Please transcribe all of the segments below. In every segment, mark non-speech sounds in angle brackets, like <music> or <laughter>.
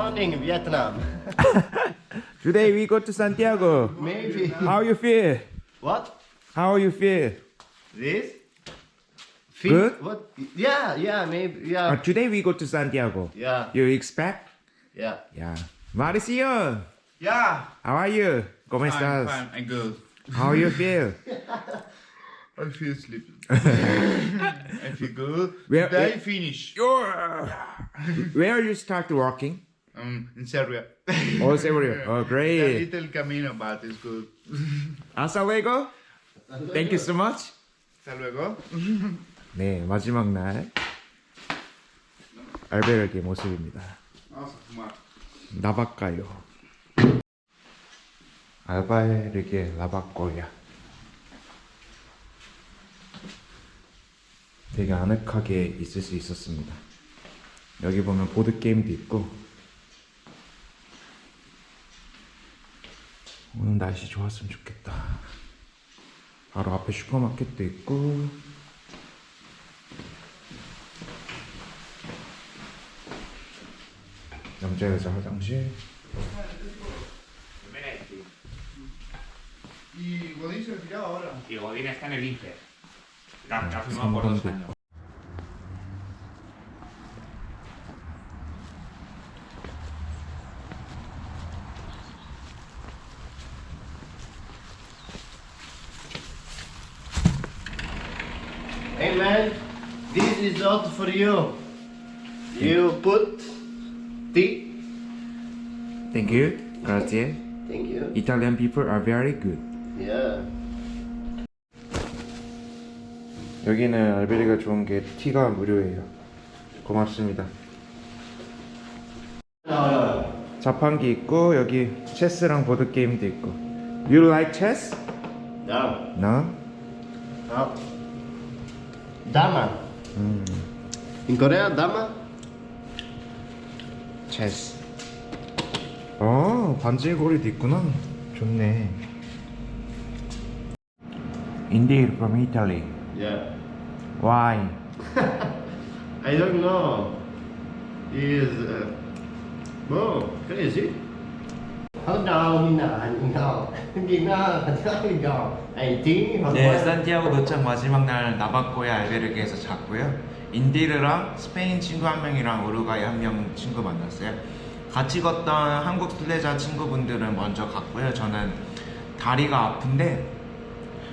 morning, Vietnam. <laughs> Today we go to Santiago. Maybe. How you feel? What? How you feel? This? Feel- Good? What? Yeah, yeah, maybe. Yeah. Uh, today we go to Santiago. Yeah, You expect? yeah. Yeah. Mauricio, Yeah, how are you? ¿Cómo fine, estás? fine, I'm good. How you feel? <laughs> I feel sleepy. <laughs> I feel good. Where- Today where- finish. Where you start working? Um, in Serbia. Oh, Serbia. Oh, A great. little camino, but it's good. Hasta luego. Thank you so much. Hasta luego. 네, 마지막 날 알베르의 모습입니다. A fumar. 나바까요. 알바에르게 라바꼬야. 되게 아늑하게 있을 수 있었습니다. 여기 보면 보드 게임도 있고 오늘 날씨 좋았으면 좋겠다. 바로 앞에 슈퍼마켓도 있고 남자 여자 화장실 Y Godín se retiraba ahora. Y Godín está en el Inter. La, la firmó por dos años. For you. You put tea. Thank you. Grazie. Thank you. Italian people are very good. Yeah. 여기는 알베리가 좋은 게 티가 무료예요. 고맙습니다. 자판기 있고 여기 체스랑 보드 게임도 있고. You like chess? No. No. No. Dama. In Korea, dama? 체스. 어, 반질고리도 있구나. 좋네. Indeed from Italy. Yeah. Why? I don't know. Is uh, oh crazy. How down in in now? In now, in now. I think. 네, 산티아고 도착 마지막 날 나바코야 알베르게에서 잤고요. 인디르랑 스페인 친구 한 명이랑 우루과이 한 명 친구 만났어요. 같이 걷던 한국 순례자 친구분들은 먼저 갔고요. 저는 다리가 아픈데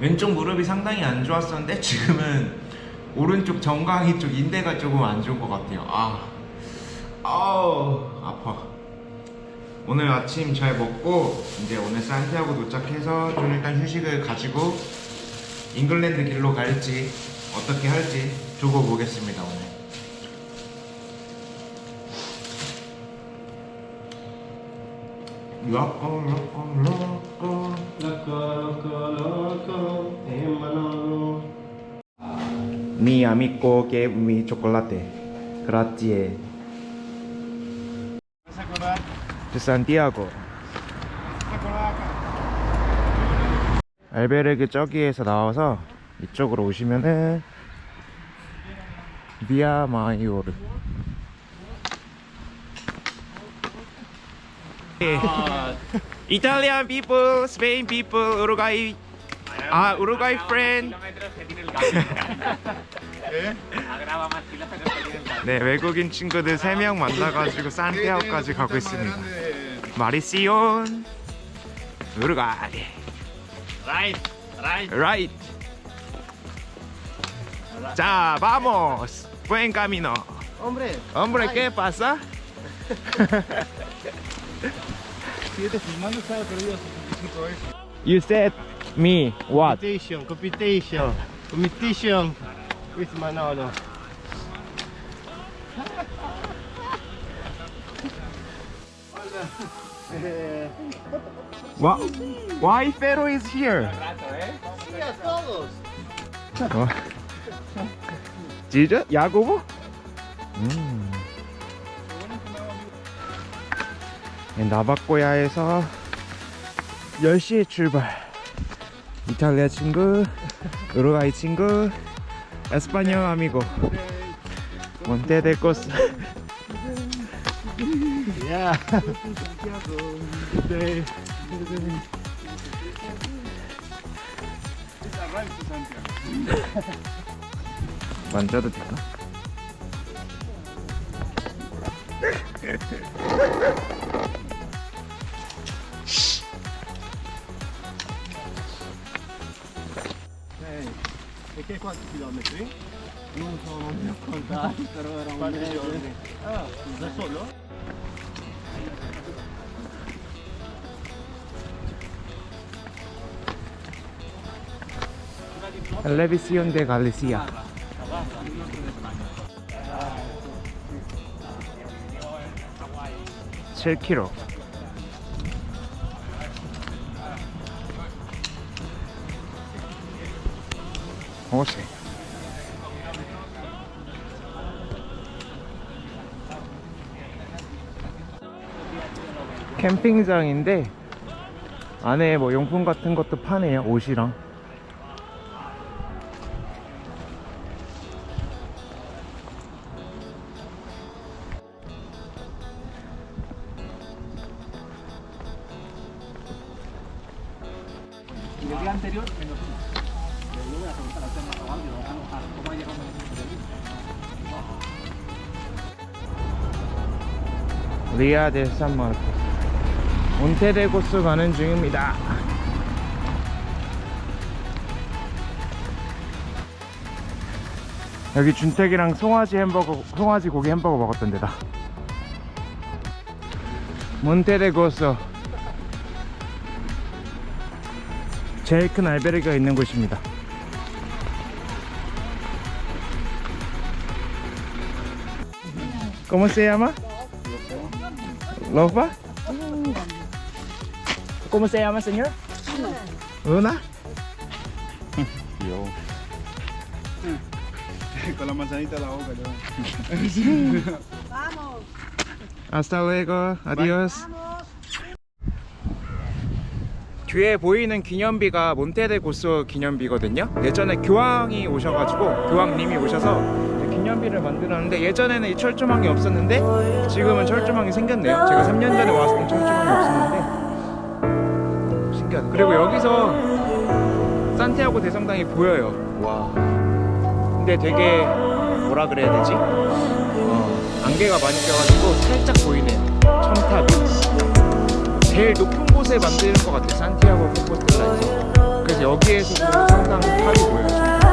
왼쪽 무릎이 상당히 안 좋았었는데 지금은 오른쪽 정강이 쪽 인대가 조금 안 좋은 것 같아요. 아, 아우 아파. 오늘 아침 잘 먹고 이제 오늘 산티아고 도착해서 좀 일단 휴식을 가지고 잉글랜드 길로 갈지 어떻게 할지 두고 보겠습니다 오늘. 로꼬 Loco, loco, loco, hermano. Mi amigo gave me chocolate. De Santiago. 알베르게 저기에서 나와서 이쪽으로 오시면은 비아 마이오르. Italian people, Spain people, Uruguay. Ah, Uruguay friend. ¿Eh? 네, 외국인 친구들 3명 만나가지고 산티아고까지 가고 있습니다. 마리시온, 우루과이. Right, right. Right. 자, vamos. Buen camino. Hombre. Hombre, ¿qué pasa? <laughs> Siete filmando estaba perdido hace 75 veces. You said me what? Competition, competition, competition with Manolo. <laughs> Why, why Fero is here? Sí, a todos. 어. 진짜? 야구부? 음. 네, 나바꼬야에서 10시에 출발. 이탈리아 친구, 우루과이 친구, 에스파뇰 아미고. 몬테 데코스. Yeah. Good day. 만져도 되나? quanti chilometri? Non so, un Ah, de Galicia. 7kg 호세 캠핑장인데 안에 뭐 용품 같은 것도 파네요 옷이랑. 리아 델 산마르코 몬테데고스 가는 중입니다. 여기 준택이랑 송아지 햄버거 송아지 고기 햄버거 먹었던 데다. 몬테데고스. 제일 큰 알베르기가 있는 곳입니다. ¿Cómo se llama? ¿Lofa? ¿Cómo se llama, señor? Una. Con la manzanita en la boca, yo. Vamos, Hasta luego. Adiós. vamos. 뒤에 보이는 기념비가 몬테데고스 기념비거든요. 예전에 교황이 오셔가지고 교황님이 오셔서 기념비를 만들었는데 예전에는 이 철조망이 없었는데 지금은 철조망이 생겼네요. 제가 3년 전에 왔을 때 철조망이 없었는데 신기하다. 그리고 여기서 산티아고 대성당이 보여요. 와. 근데 되게 뭐라 그래야 되지? 어, 안개가 많이 껴가지고 살짝 보이네요. 첨탑이. 제일 높은 곳에 만드는 것 같아요. 산티아고 콤포스텔라에서. 그래서 여기에서도 상당 탑이 보여요.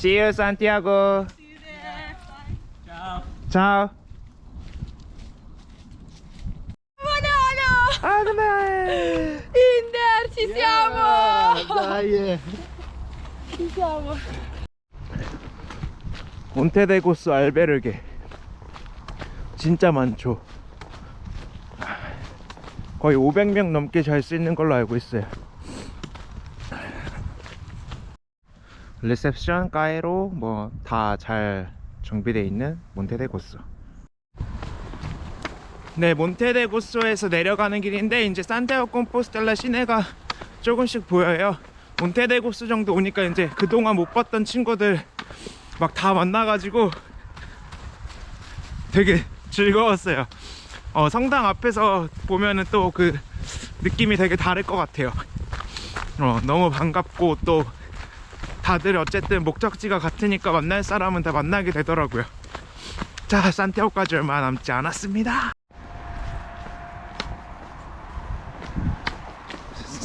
See you, Santiago. Ciao. Ciao. Manolo! Ah, dove? Inder, ci siamo! Dai. Ci siamo. 몬테데고스 알베르게 진짜 많죠. 거의 500명 넘게 잘 수 있는 걸로 알고 있어요. 리셉션, 까에로 뭐 다 잘 정비되어 있는 몬테데고스. 네, 몬테데고스에서 내려가는 길인데 이제 산티아고 콤포스텔라 시내가 조금씩 보여요. 몬테데고스 정도 오니까 이제 그동안 못 봤던 친구들 막 다 만나가지고 되게 즐거웠어요. 어, 성당 앞에서 보면은 또 그 느낌이 되게 다를 것 같아요. 어, 너무 반갑고 또 다들 어쨌든 목적지가 같으니까 만날 사람은 다 만나게 되더라고요. 자, 산티아고까지 얼마 남지 않았습니다.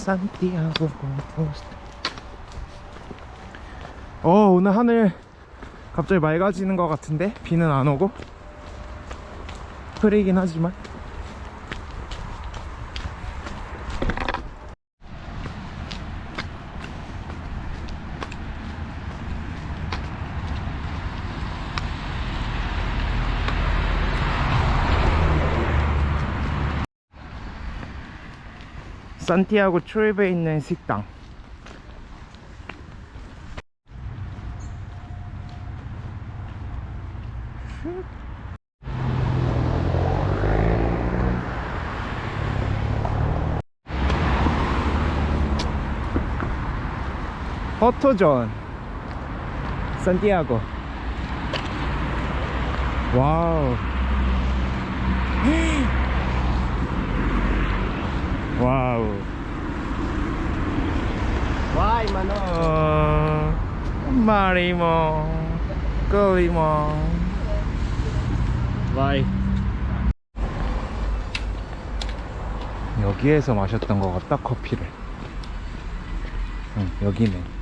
산티아고 콤포스타 어 오늘 하늘 갑자기 맑아지는 것 같은데 비는 안 오고 흐리긴 하지만 산티아고 초입에 있는 식당. 포토존 산티아고. 와우 와우. mà nó 어, 마리모 끌리모 Why 여기에서 마셨던 것 같다 커피를 응 여기네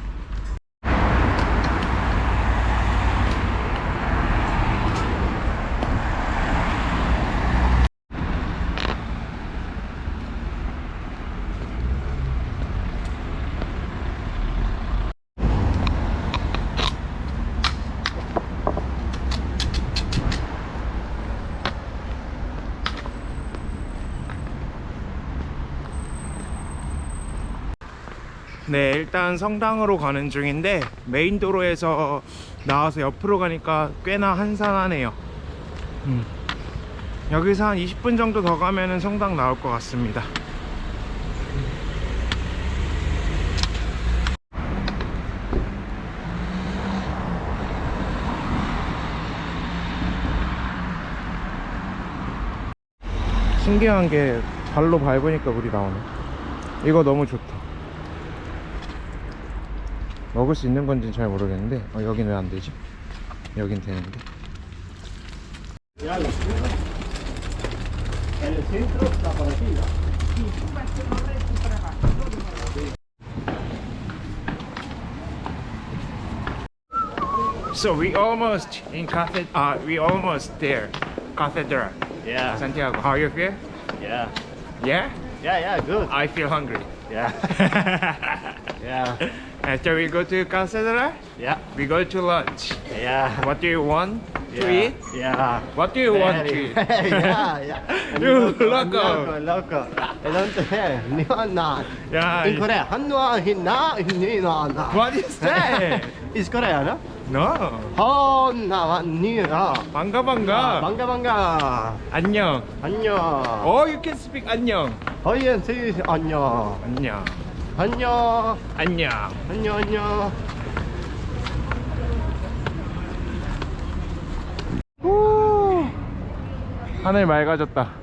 네, 일단 성당으로 가는 중인데 메인 도로에서 나와서 옆으로 가니까 꽤나 한산하네요. 음. 여기서 한 20분 정도 더 가면은 성당 나올 것 같습니다. 신기한 게 발로 밟으니까 물이 나오네. 이거 너무 좋다. 먹을 수 있는 건지는 잘 모르겠는데 어, 여긴 왜 안 되지? 여긴 되는데 Ya lo centro. En el centro está por aquí. ¿no? So we almost in cathedral uh, we almost there cathedral Yeah. Santiago how you feel? Yeah. Yeah? Yeah, yeah, good. I feel hungry Yeah. <laughs> Yeah. After we go to cathedral Yeah. we go to lunch Yeah. What do you want to yeah. eat? Yeah. What do you want to eat? yeah, yeah. You loco, loco. I don't care. No, no. Yeah, In Korea, 한노아 히나 히나. What is that? Is Korea, no? No 허나 니나. 반가 반가 반가 반가. 안녕 안녕. Oh you can speak 안녕 허이엔 세 안녕. 안녕 안녕. 안녕 안녕 안녕. 후. 하늘 맑아졌다.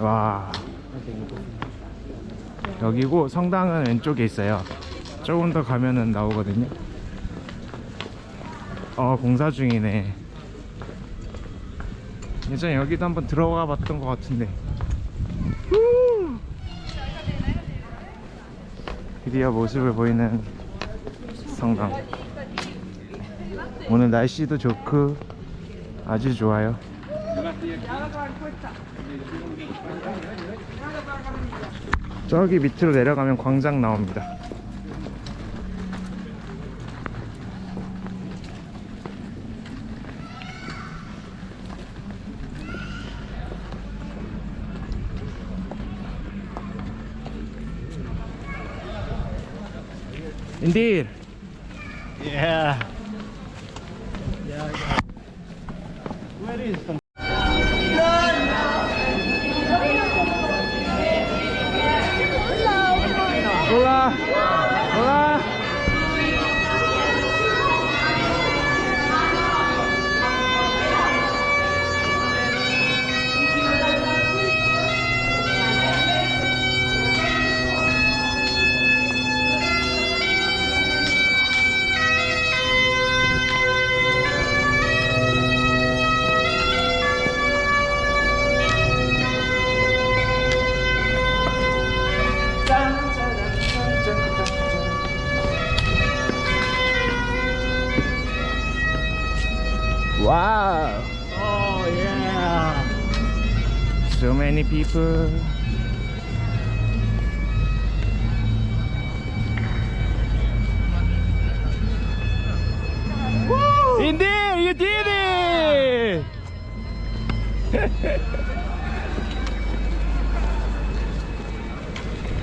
와. 여기고 성당은 왼쪽에 있어요. 조금 더 가면은 나오거든요. 어, 공사 중이네. 예전에 여기도 한번 들어가 봤던 것 같은데. 후! 드디어 모습을 보이는 성당. 오늘 날씨도 좋고 아주 좋아요. 저기 밑으로 내려가면 광장 나옵니다. Indeed. Yeah. Hola. So many people. Indeed, you did it!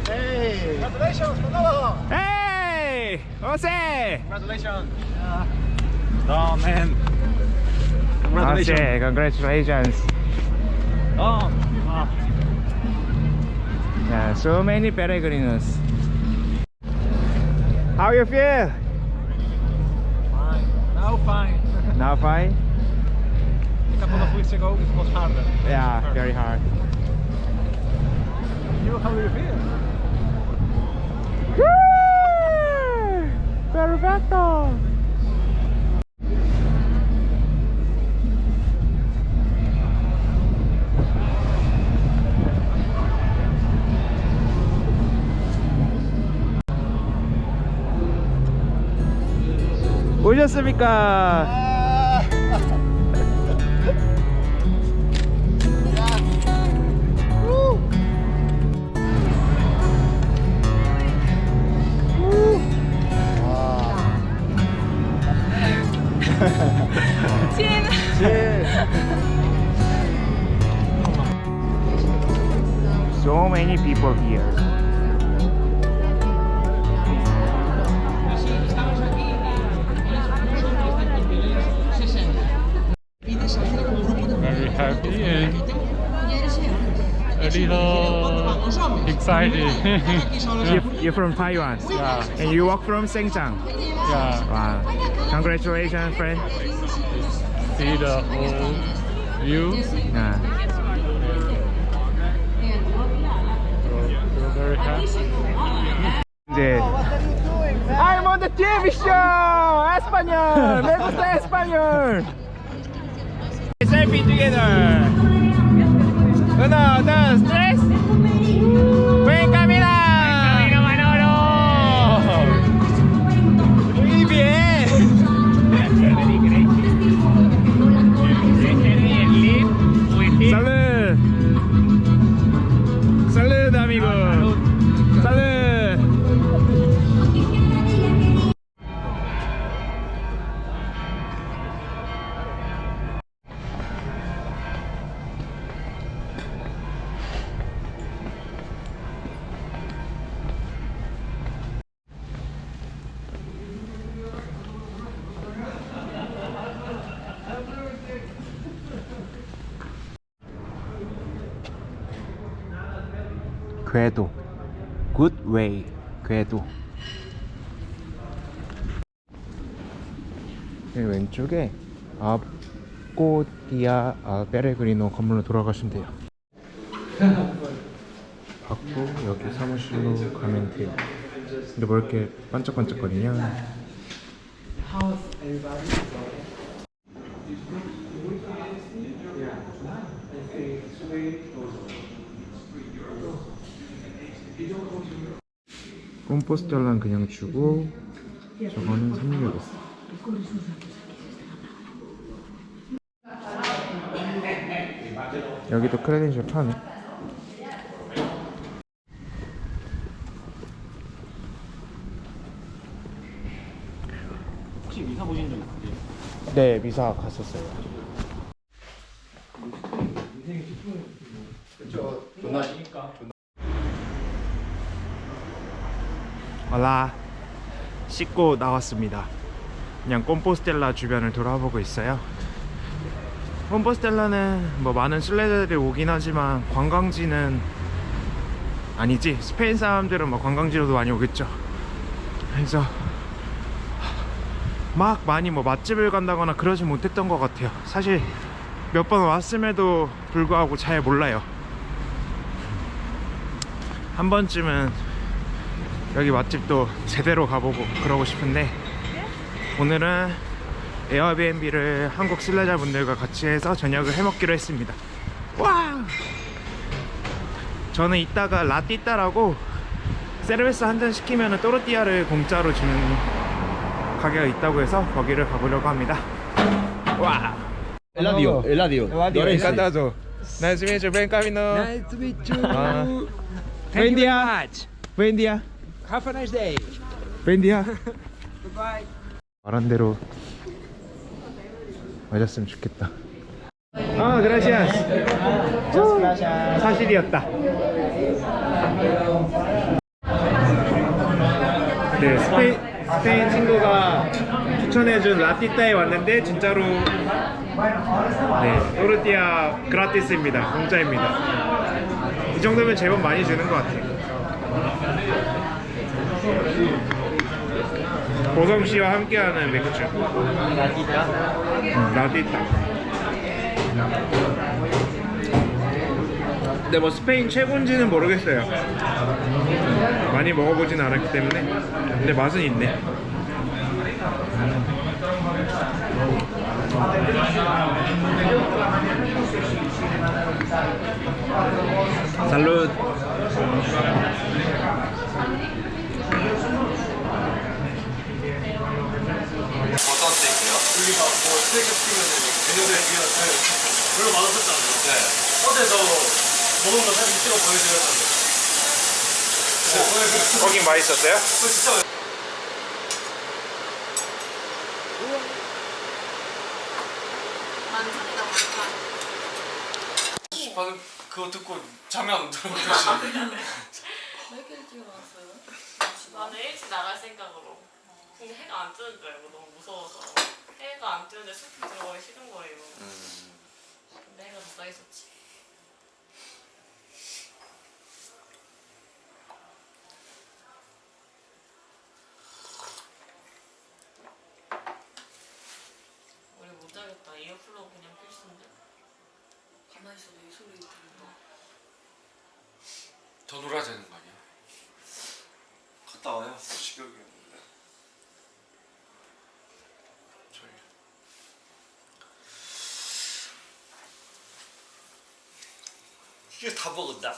Hey! Congratulations, Manolo. hey! Jose! Congratulations. Oh man. Congratulations. Jose, congratulations. Oh. Yeah, so many peregrinos. How you feel? Fine. Now fine. <laughs> Now fine? A couple of weeks ago it was harder. Yeah, very hard. You, how do you feel? Perfecto! 오셨습니까? So many people here. From Taiwan yeah, and you walk from Shenzhen. yeah. Wow. Congratulations, friend. See the whole view. Yeah. So, so very happy. I'm on the TV show! Español! Me gusta español! Selfie together! Uno, dos, tres! 궤도 good way 궤도. 여기 왼쪽에 아꼬디아 아, 베레그리노 건물로 돌아가시면 돼요. <laughs> 받고 여기 사무실로 가면 돼요. 근데 뭐 이렇게 반짝반짝거리냐 콤포스텔라는 그냥 주고 저거는 3유로 여기도 크레덴셜 파네 혹시 미사 보신 적 있으세요? 네 미사 갔었어요 올라 씻고 나왔습니다. 그냥 꼼포스텔라 주변을 돌아보고 있어요. 홈버스텔라는 뭐 많은 순례자들이 오긴 하지만 관광지는 아니지. 스페인 사람들은 뭐 관광지로도 많이 오겠죠. 그래서 막 많이 뭐 맛집을 간다거나 그러지 못했던 것 같아요. 사실 몇 번 왔음에도 불구하고 잘 몰라요. 한 번쯤은 여기 맛집도 제대로 가보고 그러고 싶은데 오늘은 에어비앤비를 한국 순례자분들과 같이 해서 저녁을 해먹기로 했습니다. 와! 저는 이따가 라띠따라고 세르베스 한 잔 시키면 또르띠아를 공짜로 주는 가게가 있다고 해서 거기를 가보려고 합니다. 와! Eladio, Eladio. 노래 encantado Nice to meet you, Ben Camino Nice to meet you. Buen día Buen día Have a nice day. <laughs> Buen día 말한 대로 맞았으면 좋겠다 아, gracias 사실이었다 네, 스페인, 스페인 친구가 추천해준 라띠따에 왔는데 진짜로 네, 또르띠아 그라티스입니다. 공짜입니다. 이 정도면 제법 많이 주는 것 같아요. 보성 씨와 함께하는 맥주. 라띠따? 응, 라띠따. 근데 뭐 스페인 최고인지는 모르겠어요. 많이 먹어보진 않았기 때문에. 근데 맛은 있네. 살룻. 어떤 스테이크요? 우리가 뭐 스테이크 시키면 메뉴들 비었어요. 별로 많았었잖아요. 네. 어제도 먹은 거 사진 찍어 보여드렸잖아요. 네, 거긴 맛있었어요? 그거 진짜 만찬이다 만찬. 방금 그거 듣고 잠이 안 들어가시. 몇 개를 찍어 왔어요? 나는 일찍 나갈 생각으로. 근데 해가 안 뜨는 줄 알고 너무 무서워서. 해가 안 뜨는데 숲이 들어가기 싫은 거예요. 근데 해가 더떠 있었지. 우리 못 자겠다. 이어플러그 그냥 필수인데. 가만히 있어도 이 소리 들린다. 더 놀아야 되는 거 아니야? 갔다 와요. 식욕이었는데. 저희. 이게 다 먹었다.